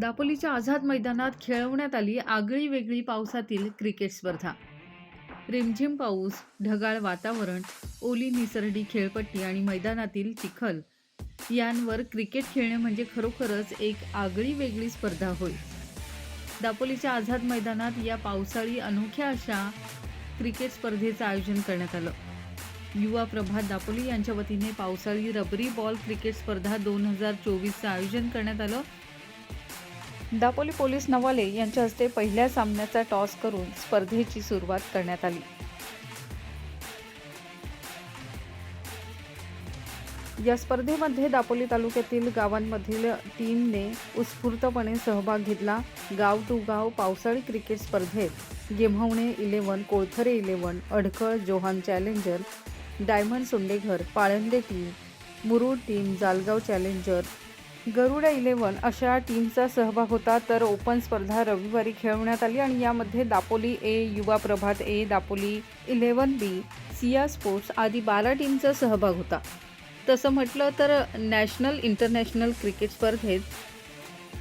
दापोलीच्या आझाद मैदानात खेळवण्यात आली आगळी वेगळी पावसातील क्रिकेट स्पर्धा. रिमझिम पाऊस ढगाळ वातावरण ओली निसरडी खेळपट्टी आणि मैदानातील चिखल. यांवर क्रिकेट खेळणे म्हणजे खरोखरच एक आगळी वेगळी स्पर्धा होय. दापोलीच्या आझाद मैदानात या पावसाळी अनोख्या अशा क्रिकेट स्पर्धेचं आयोजन करण्यात आलं. युवा प्रभात दापोली यांच्या वतीने पावसाळी रबरी बॉल क्रिकेट स्पर्धा दोन हजार चोवीसचं आयोजन करण्यात आलं. दापोली पोलीस नवाले यांच्या हस्ते पहिल्या सामन्याचा टॉस करून स्पर्धेची सुरुवात करण्यात आली. या स्पर्धेमध्ये दापोली तालुक्यातील गावांमधील टीमने उत्स्फूर्तपणे सहभाग घेतला. गाव टू गाव पावसाळी क्रिकेट स्पर्धेत Gimhavane eleven Kolthare eleven Adkhal Johan challenger diamond Sondeghar Palande team Murud team Jalgaon challenger Garuda eleven अशा टीमचा सहभाग होता तर ओपन स्पर्धा रविवारी खेळवण्यात आली आणि यामध्ये Dapoli A Yuva Prabhat A Dapoli eleven B Siya sports आदी बारा टीमचा सहभाग होता. तसं म्हटलं तर नॅशनल इंटरनॅशनल क्रिकेट स्पर्धेत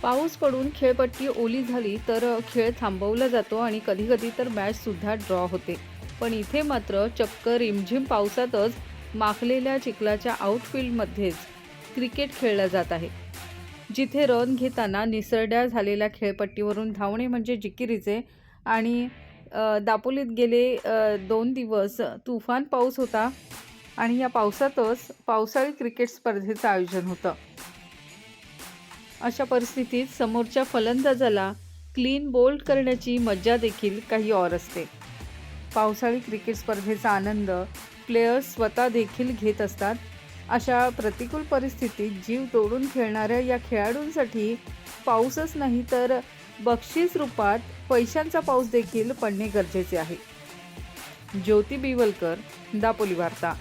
पाऊस पडून खेळपट्टी ओली झाली तर खेळ थांबवला जातो आणि कधीकधी तर मॅचसुद्धा ड्रॉ होते. पण इथे मात्र चक्क रिमझिम पावसातच माखलेल्या चिखलाच्या आउटफील्डमध्येच क्रिकेट खेळला जात आहे. जिथे रन घेताना निसरड्या झालेल्या खेळपट्टीवरून धावणे म्हणजे जिकिरीचे आणि दापोलीत गेले दोन दिवस तुफान पाऊस होता आणि या पावसातच पावसाळी क्रिकेट स्पर्धेचं आयोजन होतं. अशा परिस्थितीत समोरच्या फलंदाजाला क्लीन बोल्ड करण्याची मज्जा देखील काही और असते. पावसाळी क्रिकेट स्पर्धेचा आनंद प्लेयर्स स्वतः देखील घेत असतात. अशा प्रतिकूल परिस्थितीत जीव तोडून खेळणाऱ्या या खेळाडूंसाठी पाऊसच नाही तर बक्षीस रूपात पैशांचा पाऊस देखील पडणे गरजेचे आहे. ज्योती बिवलकर दापोली वार्ता.